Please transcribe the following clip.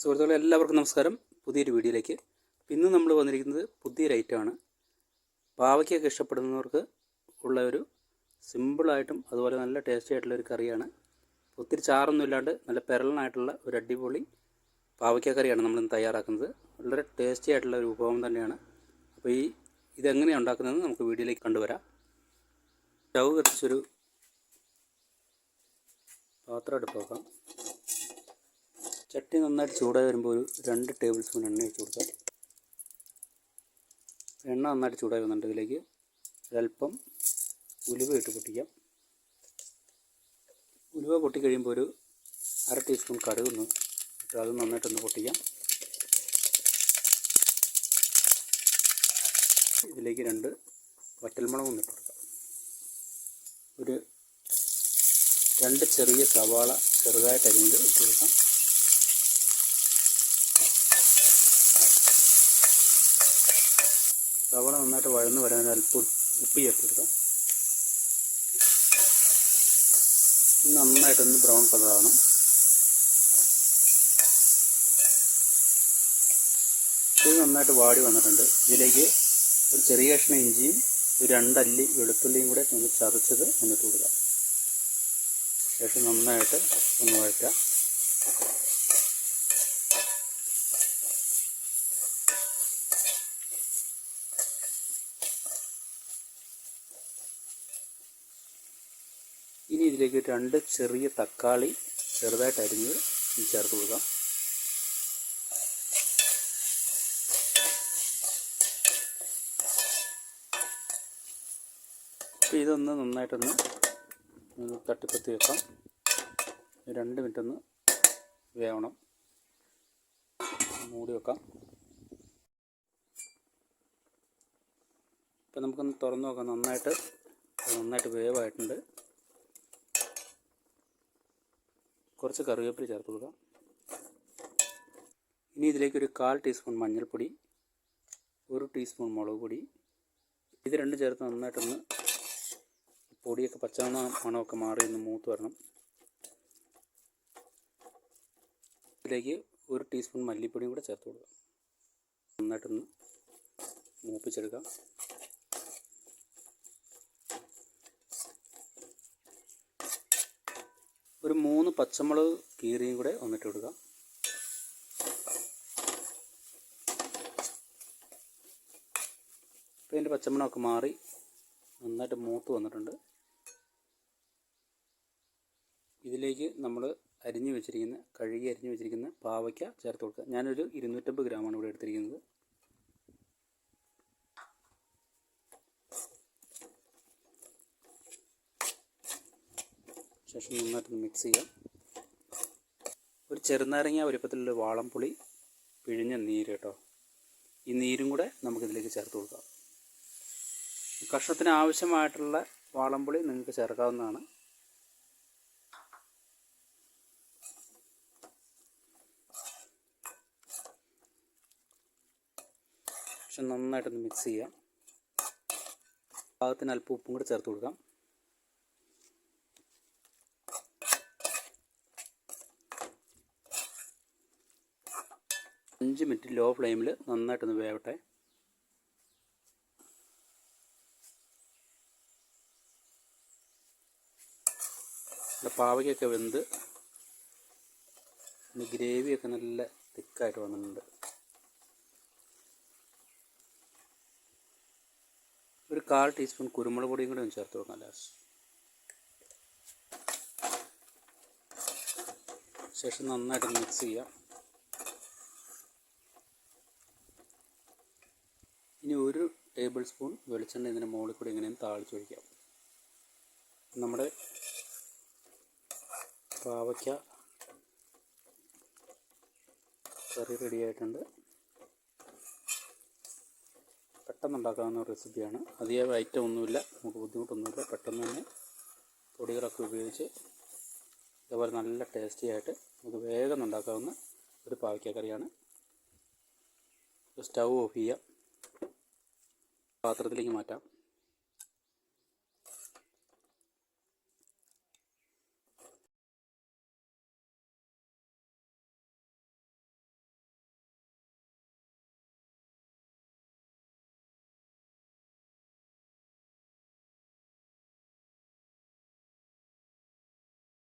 സുഹൃത്തുക്കളെ എല്ലാവർക്കും നമസ്കാരം. പുതിയൊരു വീഡിയോയിലേക്ക്. ഇന്ന് നമ്മൾ വന്നിരിക്കുന്നത് പുതിയൊരു ഐറ്റമാണ് പാവയ്ക്കൊക്കെ ഇഷ്ടപ്പെടുന്നവർക്ക് ഉള്ള ഒരു സിമ്പിളായിട്ടും അതുപോലെ നല്ല ടേസ്റ്റി ആയിട്ടുള്ള ഒരു കറിയാണ്. ഒത്തിരി ചാറൊന്നും ഇല്ലാണ്ട് നല്ല പെരളനായിട്ടുള്ള ഒരു അടിപൊളി പാവയ്ക്ക കറിയാണ് നമ്മൾ ഇന്ന് തയ്യാറാക്കുന്നത്. വളരെ ടേസ്റ്റി ആയിട്ടുള്ള ഒരു വിഭവം തന്നെയാണ്. അപ്പോൾ ഈ ഇതെങ്ങനെയാണ് ഉണ്ടാക്കുന്നതെന്ന് നമുക്ക് വീഡിയോയിലേക്ക് കണ്ടുവരാം. സ്റ്റൗ കത്തിച്ചൊരു പാത്രം എടുപ്പാക്കാം ചട്ടി നന്നായിട്ട് ചൂടായി വരുമ്പോൾ ഒരു രണ്ട് ടേബിൾ സ്പൂൺ എണ്ണ ഒഴിച്ച് കൊടുക്കാം. എണ്ണ നന്നായിട്ട് ചൂടായി വന്നിട്ട് ഇതിലേക്ക് ഒരല്പം ഉലുവ ഇട്ട് പൊട്ടിക്കാം. ഉലുവ പൊട്ടിക്കഴിയുമ്പോൾ ഒരു അര ടീസ്പൂൺ കടുക് ഒന്ന് ഇട്ട് അത് നന്നായിട്ടൊന്ന് പൊട്ടിക്കാം. ഇതിലേക്ക് രണ്ട് വറ്റൽമുളക് ഒന്ന് ഇട്ട് കൊടുക്കാം. ഒരു രണ്ട് ചെറിയ സവാള ചെറുതായിട്ട് അരിഞ്ഞ് ഇട്ട് കൊടുക്കാം. സവാള നന്നായിട്ട് വഴന്ന് വരാൻ അല്പം ഉപ്പ് ചേർത്ത് നന്നായിട്ടൊന്ന് ബ്രൗൺ കളറാവണം ഇത് നന്നായിട്ട് വാടി വന്നിട്ടുണ്ട്. ഇതിലേക്ക് ഒരു ചെറിയ കഷ്ണം ഇഞ്ചിയും ഒരു രണ്ടല്ലി വെളുത്തുള്ളിയും കൂടെ ഒന്ന് ചതച്ചത് ഒന്നിട്ട് കൊടുക്കാം. ശേഷം നന്നായിട്ട് ഒന്ന് വഴറ്റാം ഇനി ഇതിലേക്ക് രണ്ട് ചെറിയ തക്കാളി ചെറുതായിട്ട് അരിഞ്ഞ് ചേർത്ത് കൊടുക്കാം. അപ്പോൾ ഇതൊന്ന് നന്നായിട്ടൊന്ന് തട്ടിപ്പത്തി വെക്കാം. രണ്ട് മിനിറ്റ് ഒന്ന് വേവണം. മൂടി വെക്കാം. ഇപ്പം നമുക്കൊന്ന് തുറന്ന് നോക്കാം. നന്നായിട്ട് നന്നായിട്ട് വേവായിട്ടുണ്ട്. കുറച്ച് കറിവേപ്പില ചേർത്ത് കൊടുക്കാം. ഇനി ഇതിലേക്ക് ഒരു കാൽ ടീസ്പൂൺ മഞ്ഞൾപ്പൊടി ഒരു ടീസ്പൂൺ മുളക് പൊടി. ഇത് രണ്ടും ചേർത്ത് നന്നായിട്ടൊന്ന് പൊടിയൊക്കെ പച്ചമണ മണമൊക്കെ മാറി ഒന്ന് മൂത്ത് വരണം. ഇതിലേക്ക് ഒരു ടീസ്പൂൺ മല്ലിപ്പൊടിയും കൂടെ ചേർത്ത് കൊടുക്കാം. നന്നായിട്ടൊന്ന് മൂപ്പിച്ചെടുക്കാം. ഒരു മൂന്ന് പച്ചമുളക് കീറിയും കൂടെ ഒന്നിട്ട് കൊടുക്കാം ഇപ്പോൾ ഇതിന്റെ പച്ചമുളകൊക്കെ മാറി നന്നായിട്ട് മൂത്ത് വന്നിട്ടുണ്ട്. ഇതിലേക്ക് നമ്മൾ അരിഞ്ഞു വെച്ചിരിക്കുന്ന കഴുകി അരിഞ്ഞു വെച്ചിരിക്കുന്ന പാവയ്ക്ക ചേർത്ത് കൊടുക്കുക. ഞാനൊരു ഇരുന്നൂറ്റമ്പത് ഗ്രാമാണ് ഇവിടെ എടുത്തിരിക്കുന്നത്. ശേഷം നന്നായിട്ട് മിക്സ് ചെയ്യാം. ഒരു ചെറുനാരങ്ങ വലുപ്പത്തിലുള്ള വാളംപുളി പിഴിഞ്ഞ നീര് കേട്ടോ. ഈ നീരും കൂടെ നമുക്കിതിലേക്ക് ചേർത്ത് കൊടുക്കാം. കഷ്ണത്തിന് ആവശ്യമായിട്ടുള്ള വാളംപുളി നിങ്ങൾക്ക് ചേർക്കാവുന്നതാണ്. പക്ഷെ നന്നായിട്ടൊന്ന് മിക്സ് ചെയ്യാം. പാകത്തിന് അല്പം ഉപ്പും കൂടെ ചേർത്ത് കൊടുക്കാം. അഞ്ച് മിനിറ്റ് ലോ ഫ്ലെയിമിൽ നന്നായിട്ടൊന്ന് വേവട്ടെ. പാവയ്ക്കൊക്കെ വെന്ത് ഗ്രേവിയൊക്കെ നല്ല തിക്കായിട്ട് വന്നിട്ടുണ്ട്. ഒരു കാൽ ടീസ്പൂൺ കുരുമുളക് പൊടിയും കൂടെ ഒന്ന് ചേർത്ത് കൊടുക്കാം ലാസ്റ്റ്. ശേഷം നന്നായിട്ട് മിക്സ് ചെയ്യാം ഇനി ഒരു ടേബിൾ സ്പൂൺ വെളിച്ചെണ്ണ ഇതിന്റെ മുകളിൽ കൂടി ഇങ്ങനെ താളിച്ചൊഴിക്കാം നമ്മുടെ പാവയ്ക്ക കറി റെഡി ആയിട്ടുണ്ട്. പെട്ടെന്ന് ഉണ്ടാക്കാവുന്ന റെസിപ്പിയാണ് അധികം ഐറ്റം ഒന്നുമില്ല. നമുക്ക് ബുദ്ധിമുട്ടൊന്നുമില്ല. പെട്ടെന്ന് തന്നെ പൊടികളൊക്കെ ഉപയോഗിച്ച് ഇതേപോലെ നല്ല ടേസ്റ്റി ആയിട്ട് നമുക്ക് വേഗം ഉണ്ടാക്കാവുന്ന ഒരു പാവയ്ക്ക കറിയാണ്. സ്റ്റൗ ഓഫ് ചെയ്യാം. പാത്രത്തിലേക്ക് മാറ്റാം.